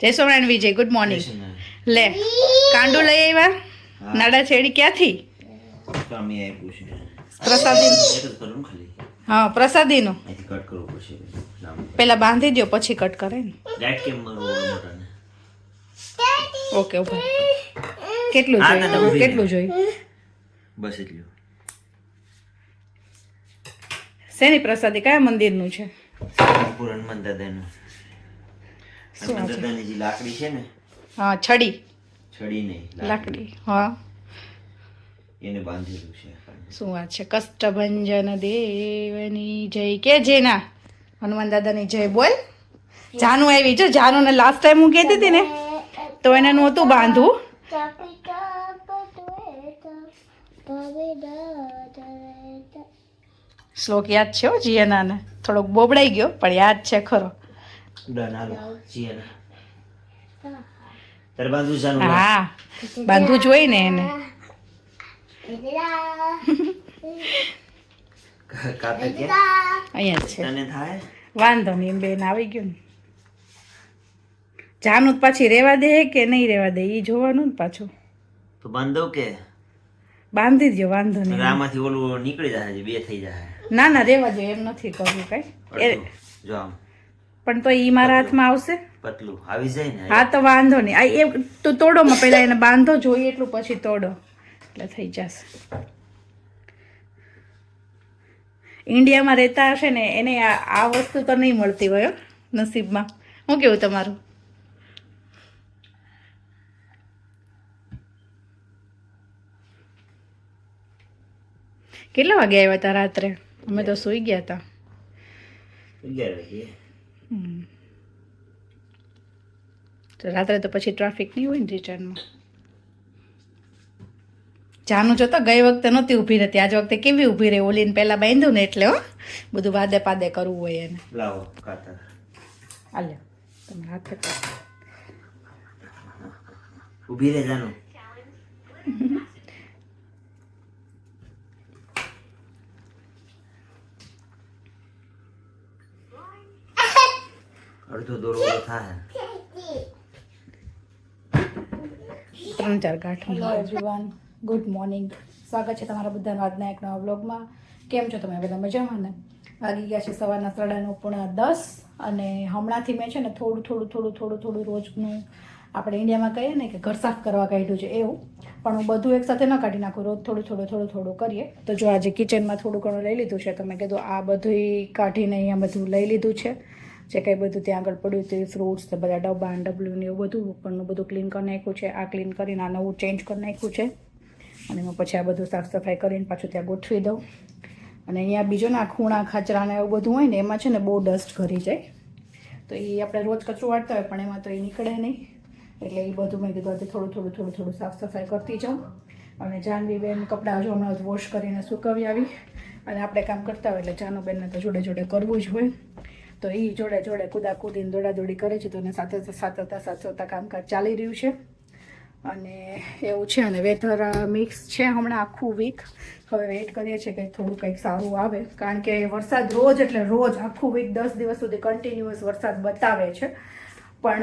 જય સ્વામિનારાયણ વિજય good morning લે કાંડુ લઈ આવ્યા? નાડા છેડી ક્યાંથી? પ્રસાદી હા પ્રસાદીનું. પેલા બાંધી દો પછી કટ કરે ને? ઓકે ઊભા કેટલું જોઈએ? કેટલું જોઈએ? બસ એટલું. શેની પ્રસાદી? કયા મંદિરનું છે? પૂરણ મંદાદાનું શું? જે લાકડી છે ને હા છડી. છડી નહીં લાકડી હા. એને બાંધેલું છે. શું વાત છે? કષ્ટભંજન દેવની જય કે જેના? હનુમાન દાદાની જય બોલ. જાનુ આવી જો જાનુને લાસ્ટ ટાઈમ હું કહેતી હતી ને તો એને નહોતું બાંધવું. શ્લોક યાદ છે હો જીયાનાને? થોડોક બોબડાઈ ગયો પણ યાદ છે ખરો. ડન હાલો જીયાના. તારે બાંધવું છે? હા બાંધવું જોઈએ ને એને કા- કાપે કે? અહીંયા છે તને થાય વાંધો નહીં બેન આવી ગયું ને જાનું પાછી રેવા દે કે નહીં રેવા દે એ જોવાનું ને પાછું તો બાંધો કે બાંધી દો વાંધો નહીં આમાંથી ઓલું નીકળી જાય બે થઈ જાય ના ના રેવા દો એમ નથી કરવું કઈ. જો આમ પણ તો ઈ મારા હાથમાં આવશે? પતલું. આવી જાય ને. હા તો વાંધો નહીં. આ એ તો તોડોમાં પહેલા એને બાંધો જોઈએ એટલું પછી તોડો. એટલે થઈ જશે. ઇન્ડિયામાં રહેતા હશે ને એને આ વસ્તુ તો નહીં મળતી હોય હો, નસીબમાં. શું કેવું તમારું? કેટલા વાગે આવ્યા હતા રાત્રે? અમે તો સૂઈ ગયા હતા અગિયાર વાગે. હમ. તો રાત્રે તો પછી ટ્રાફિક નહીં હોય ને રિટર્નમાં જાનું જોતો ગઈ વખતે નહોતી ઊભી રહેતી આજ વખતે કેવી ઊભી રહી? ઓલીને પહેલાં બાંધ્યું ને એટલે હો બધું વાદે પાદે કરવું હોય એને. લાવો કાતર હાલ્યો તમે હાથે ઊભી રહે જાનું. અડધો દોરો થાય. ત્રણ ચાર કાઠ ગુડ મોર્નિંગ સ્વાગત છે તમારા બધાનો આજના એક નવા બ્લોગમાં કેમ છો તમે? બધા મજામાં ને? વાગી ગયા છે સવારના સાડાનો પૂણા દસ અને હમણાંથી મેં છે ને થોડું થોડું થોડું થોડું થોડું રોજનું આપણે ઇન્ડિયામાં કહીએ ને કે ઘર સાફ કરવા કાઢ્યું છે એવું. પણ હું બધું એકસાથે ન કાઢી નાખું. રોજ થોડું થોડું થોડું થોડું કરીએ. તો જો આજે કિચનમાં થોડું ઘણું લઈ લીધું છે. તો મેં કીધું આ બધું કાઢીને અહીંયા બધું લઈ લીધું છે. જે કંઈ બધું ત્યાં આગળ પડ્યું તે ફ્રૂટ્સ ને બધા ડબ્બા ને ડબલું ને એવું બધું ઉપરનું બધું ક્લીન કરી નાખ્યું છે. આ ક્લીન કરીને આ નવું ચેન્જ કરી નાખ્યું છે. અને એમાં પછી આ બધું સાફ સફાઈ કરીને પાછું ત્યાં ગોઠવી દઉં. અને અહીંયા બીજો ના ખૂણા, ખાચરા ને એવું બધું હોય ને એમાં છે ને બહુ ડસ્ટ ઘરી જાય. તો એ આપણે રોજ કચરું વાળતા હોય પણ એમાં તો એ નીકળે નહીં. એટલે એ બધું મેં કીધું થોડું થોડું થોડું થોડું સાફ સફાઈ કરતી જાઉં. અને જાનવી બેન કપડાં હજુ હમણાં વોશ કરીને સુકાવી આવી. અને આપણે કામ કરતા હોય એટલે જાનુ બેનને તો જોડે જોડે કરવું જ હોય. તો એ જોડે જોડે કુદા કુદીને દોડાદોડી કરે છે તો એને સાથે સાચવતા સાચવતા કામકાજ ચાલી રહ્યું છે. અને એવું છે અને વેધર મિક્સ છે હમણાં આખું વીક હવે વેઇટ કરીએ છીએ કે થોડું કંઈક સારું આવે. કારણ કે વરસાદ રોજ એટલે રોજ આખું વીક દસ દિવસ સુધી કન્ટિન્યુઅસ વરસાદ બતાવે છે. પણ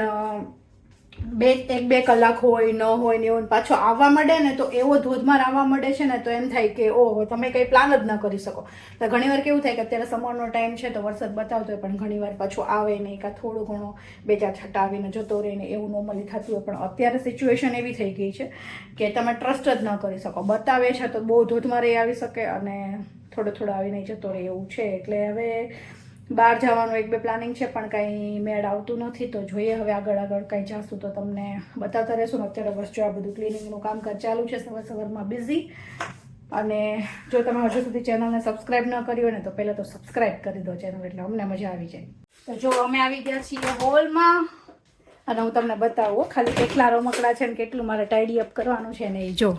બે, એક, બે કલાક હોય, ન હોય ને એવું પાછો આવવા માંડે ને તો એવો ધોધમાર આવવા માંડે છે ને તો એમ થાય કે, ઓહો, તમે કંઈ પ્લાન જ ન કરી શકો. તો ઘણીવાર કેવું થાય કે અત્યારે સમરનો ટાઈમ છે તો વરસાદ બતાવતો હોય પણ ઘણીવાર પાછો આવે નહીં કાં થોડું ઘણો, બે ચાર છટા આવીને જતો રહે ને એવું નોર્મલી થતું હોય. પણ અત્યારે સિચ્યુએશન એવી થઈ ગઈ છે કે તમે ટ્રસ્ટ જ ન કરી શકો. બતાવે છે તો બહુ ધોધમારે આવી શકે અને થોડો થોડો આવીને જતો રહે એવું છે. એટલે હવે બહાર જવાનું એક બે પ્લાનિંગ છે, પણ કંઈ મેળ આવતું નથી. તો જોઈએ હવે આગળ આગળ કાંઈ જાશું. તો તમને બતાવતા રહેશું અત્યારે બસ જો આ બધું ક્લિનિંગનું કામકાજ ચાલુ છે, સવાર સવારમાં બિઝી અને જો તમે હજુ સુધી ચેનલને સબસ્ક્રાઈબ ન કરી હોય ને, તો પહેલાં તો સબસ્ક્રાઈબ કરી દો ચેનલ એટલે અમને મજા આવી જાય. તો જો અમે આવી ગયા છીએ હોલમાં અને હું તમને બતાવું ખાલી કેટલા રમકડા છે ને, કેટલું મારે ટાઈડી અપ કરવાનું છે ને એ જો.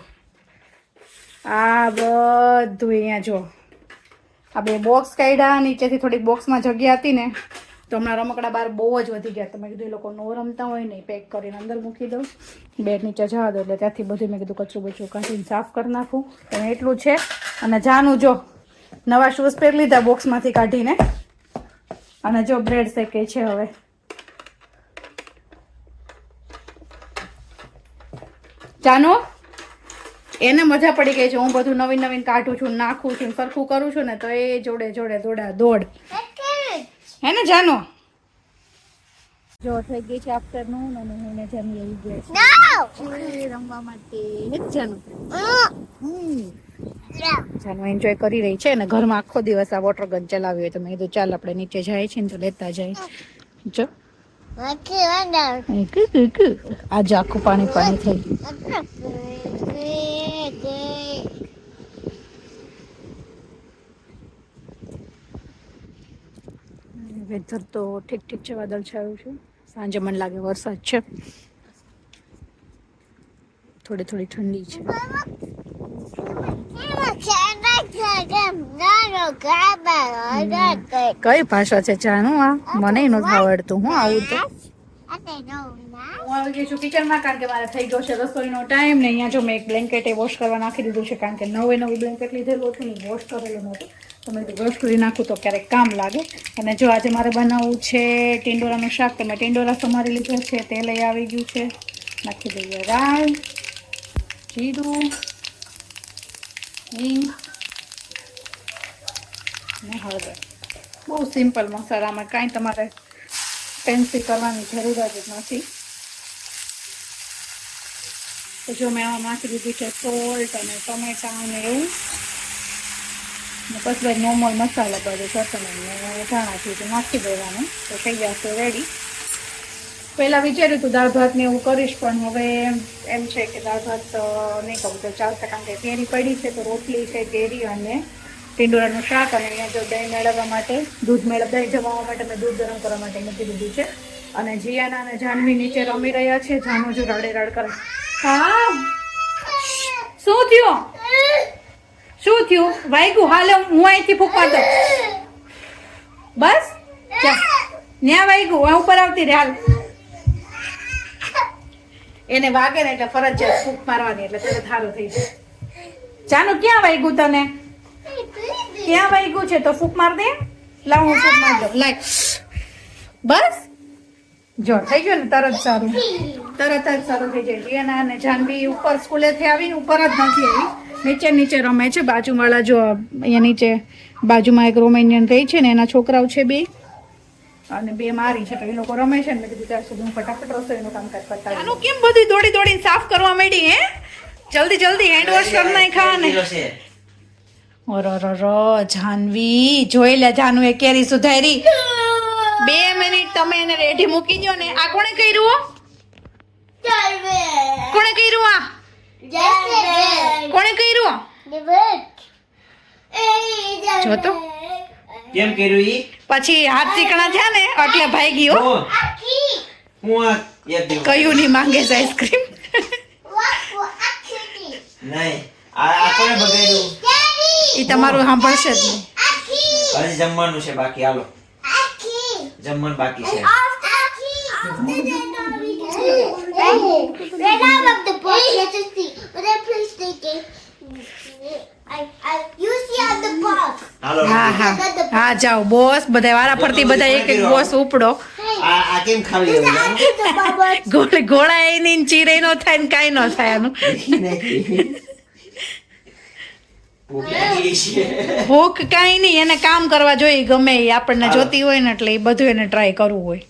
આ બધું અહીંયા જો. આ બે બોક્સ કાઢ્યા નીચેથી થોડીક બોક્સમાં જગ્યા હતી ને, તો હમણાં રમકડા બહાર બહુ જ વધી ગયા. તમે કીધું એ લોકો નો રમતા હોય નહીં પેક કરીને અંદર મૂકી દઉં. બેડ નીચે જવા દો એટલે ત્યાંથી બધું મેં કીધું કચરું બચરું કાઢીને સાફ કરી નાખું. પણ એટલું છે. અને જાનું જો, નવા શૂઝ પહેરી લીધા બોક્સમાંથી કાઢીને. અને જો બ્રેડ શેકે છે હવે. જાનું? એને મજા પડી ગઈ છે. હું બધું નવીન નવીન કાઢું છું નાખું છું સરખું કરું છું ને તો એ જોડે જોડે દોડા દોડ. હે ને જાનો. જો થઈ ગઈ છે આફ્ટરનૂન અને હું ને જમી આવી ગઈ છે. રમવા માટે. હે જાનો. એન્જોય કરી રહી છે અને ઘરમાં આખો દિવસ આ વોટર ગન ચલાવી હોય તો મેં કીધું ચાલ આપણે નીચે જાય છે ને તો લેતા જાય. જો. આજે આખું પાણી પાણી થઈ ગયું. વેધર તો ઠીક ઠીક છે, વાદળ છાયું છે. સાંજે મને લાગે વરસાદ છે. થોડી થોડી ઠંડી છે. કઈ ભાષા છે જાણું આ? મને નથી આવડતું, હું આવું તો. હું કારણ કે મારે થઈ ગયો છે રસોઈનો ટાઈમ ને અહીંયા જો મેં એક બ્લેન્કેટ એ વોશ કરવા નાખી દીધું છે, કારણ કે નવે નવું બ્લેન્કેટ લીધેલું હતું ને, વોશ કરેલું નહોતું. તો મેં કીધું કરી નાખું તો ક્યારેક કામ લાગે. અને જો આજે મારે બનાવવું છે ટીંડોરાનું શાક, તો મેં ટીંડોરા સમારી લીધો છે, તે લઈ આવી ગયું છે. નાખી દઈએ રાઈ, જીરું, હિંગ ને હળદર. બહુ સિમ્પલ મસાલામાં કાંઈ તમારે ફેન્સી કરવાની જરૂર જ નથી. તો જો મેં આમાં નાખી દીધું છે સોલ્ટ અને ટમેટા અને એવું. પછી નોર્મલ મસાલો બધો ચટણી ને ધાણા નાખી દેવાનું. તો થઈ જશે રેડી પહેલાં વિચાર્યું હતું દાળ ભાત ને એવું કરીશ, પણ હવે એમ છે કે દાળ ભાત નહીં કહું તો ચાલશે, કારણ કે કેરી પડી છે તો રોટલી છે, કેરી અને ટીંડોળાનું શાક અને અહીંયા જો દહીં મેળવવા માટે, દૂધ મેળવ દહીં જમાવવા માટે મેં દૂધ ગરમ કરવા માટે મૂકી દીધું છે. અને જીયાના અને જાનવી નીચે રમી રહ્યા છે. જાનુ જો રડે રડ કરે. હા? શું થયું? શું થયું? વાગ્યું હાલે, હું અહીંથી ફૂંકવા દઉં. બસ? ત્યાં વાગ્યું હું ઉપર આવતી રે હાલ. એને વાગે ને એટલે ફરજિયાત ફૂંક મારવાની, એટલે તરત સારું થઈ જાય. જાનું, ક્યાં વાગ્યું તને? ક્યાં વાગ્યું છે? તો ફૂંક માર દે. લાવ, હું ફૂંક માર દઉં. લાય. બસ? જો, થઈ ગયું ને, તરત સારું. તરત જ સારું થઈ જાય. જીયાના અને જાનવી ઉપર સ્કૂલેથી આવીને ઉપર જ નથી આવી. નીચે નીચે રમે છે. બાજુવાળા જો અહીંયા નીચે બાજુમાં એક રોમેનિયન રહી છે ને એના છોકરાઓ છે બે. અને બે મારી છે તો એ લોકો રમે છે ને કીધું ત્યાં સુધી હું ફટાફટ રસોઈનું કામકાજ પતાવી આનું કેમ બધી દોડી દોડીને સાફ કરવા માંડી હે? જલ્દી જલ્દી હેન્ડ વોશ કરી નાખા ને. ઓરોરોરો જાનવી જોઈ લે જાનુ એ કેરી સુધારી. બે મિનિટ તમે એને રેડી મૂકી દો ને. આ કોણે કર્યું કોણે કર્યું આ? કોણે કર્યું? જો તો. કેમ કર્યું ઈ? પછી હાથ ચીકણા થયા ને એટલે ભાઈ ગયો હું હું આ કયું નહીં માંગે છે આઈસ્ક્રીમ? નહીં. આ આ કોને બગાડ્યું એ તમારું સાંભળશે જ નહીં. હજી જમવાનું છે બાકી હાલો. જમવાનું બાકી છે. Right out of the box, let's see. But then please take it. I, I, you see on the box. હાલો હા હા. હા જાઓ બોસ બધા વારા ફરતી બધા એક એક બોસ ઉપડો. ગોળા એની ને ચીરે નો થાય ને કાંઈ ન થાય આનું. ભૂખ કઈ કાંઈ નહીં એને કામ કરવા જોઈએ ગમે એ આપણને જોતી હોય ને એટલે એ બધું એને ટ્રાય કરવું હોય.